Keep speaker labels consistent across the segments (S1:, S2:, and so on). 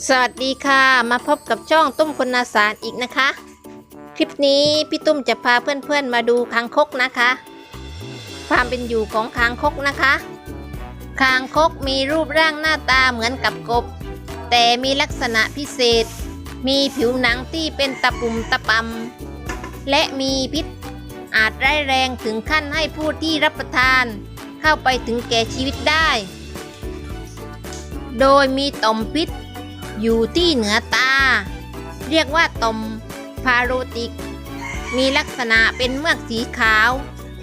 S1: สวัสดีค่ะมาพบกับช่องตุ้มคนนาสารอีกนะคะ คลิปนี้พี่ตุ้มจะพาเพื่อนๆมาดูคางคกนะคะความเป็นอยู่ของคางคกนะคะคางคกมีรูปร่างหน้าตาเหมือนกับกบ แต่มีลักษณะพิเศษ มีผิวหนังที่เป็นตะปุ่มตะปำและมีพิษอาจร้ายแรงถึงขั้นให้ผู้ที่รับประทาน เข้าไปถึงแก่ชีวิตได้ โดยมีต่อมพิษ อยู่ที่เหนือตา เรียกว่าต่อมพาโรติก มีลักษณะเป็นเมือกสีขาว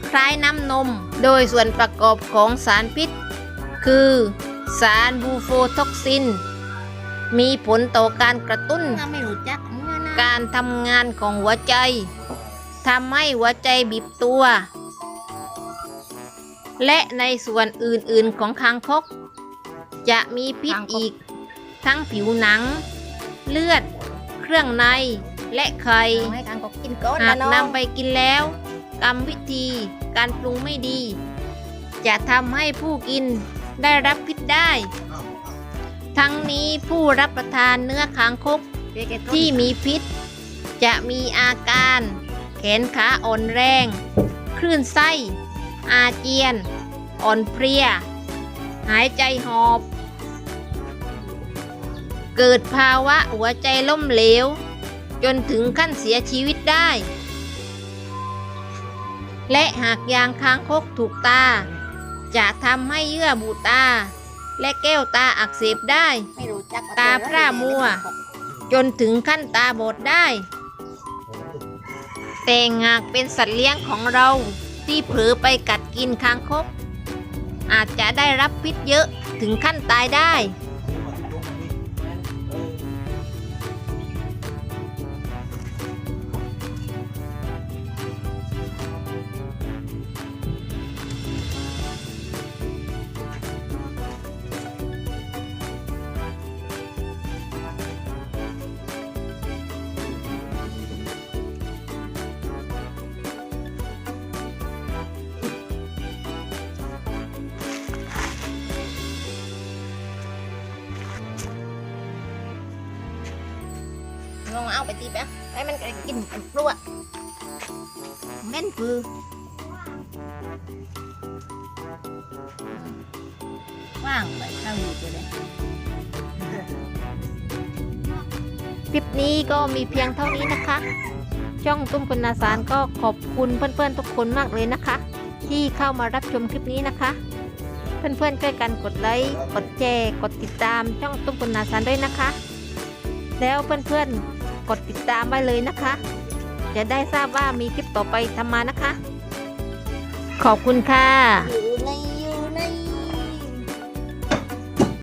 S1: คล้ายน้ำนม โดยส่วนประกอบของสารพิษ คือสารบูโฟท็อกซิน มีผลต่อการกระตุ้น
S2: ไม่รู้จักเมื่อนะ
S1: การทำงานของหัวใจทำให้หัวใจบีบตัว และในส่วนอื่นๆของคางคก จะมีพิษอีก ทั้งผิวหนัง เลือด เครื่องใน และไข่
S2: เอาให้ทางก็กินก้อน
S1: หา
S2: นะ
S1: ก
S2: น้อง
S1: นำไปกินแล้วกรรมวิธีการปรุงไม่ดี จะทำให้ผู้กินได้รับพิษได้ ทั้งนี้ผู้รับประทานเนื้อคางคกที่มีพิษ จะมีอาการ แขนขาอ่อนแรง คลื่นไส้ อาเจียน อ่อนเพลีย หายใจหอบ เกิดภาวะหัวใจล้มเหลว จนถึงขั้นเสียชีวิตได้ และหากยางค้างคกถูกตา จะทำให้เยื่อบุตา และแก้วตาอักเสบได้ ตาพร่ามัว จนถึงขั้นตาบอดได้ แต่หากเป็นสัตว์เลี้ยงของเราที่เผลอไปกัดกินคางคก อาจจะได้รับพิษเยอะถึงขั้นตายได้
S2: ลองเอาไปตีแป๊บให้มันกินปลวกแม่นคือว่างไปเข้าอยู่ไปเลย
S1: คลิปนี้ก็มีเพียงเท่านี้นะคะ ช่องตุ้มคุณนาสารก็ขอบคุณเพื่อนๆทุกคนมากเลยนะคะ ที่เข้ามารับชมคลิปนี้นะคะ เพื่อนๆช่วยกันกดไลค์กดแชร์กดติดตามช่องตุ้มคุณนาสารด้วยนะคะ แล้วเพื่อนๆ กดติดตามไว้เลยนะคะ จะได้ทราบว่ามีคลิปต่อไปทำมานะคะ ขอบคุณค่ะ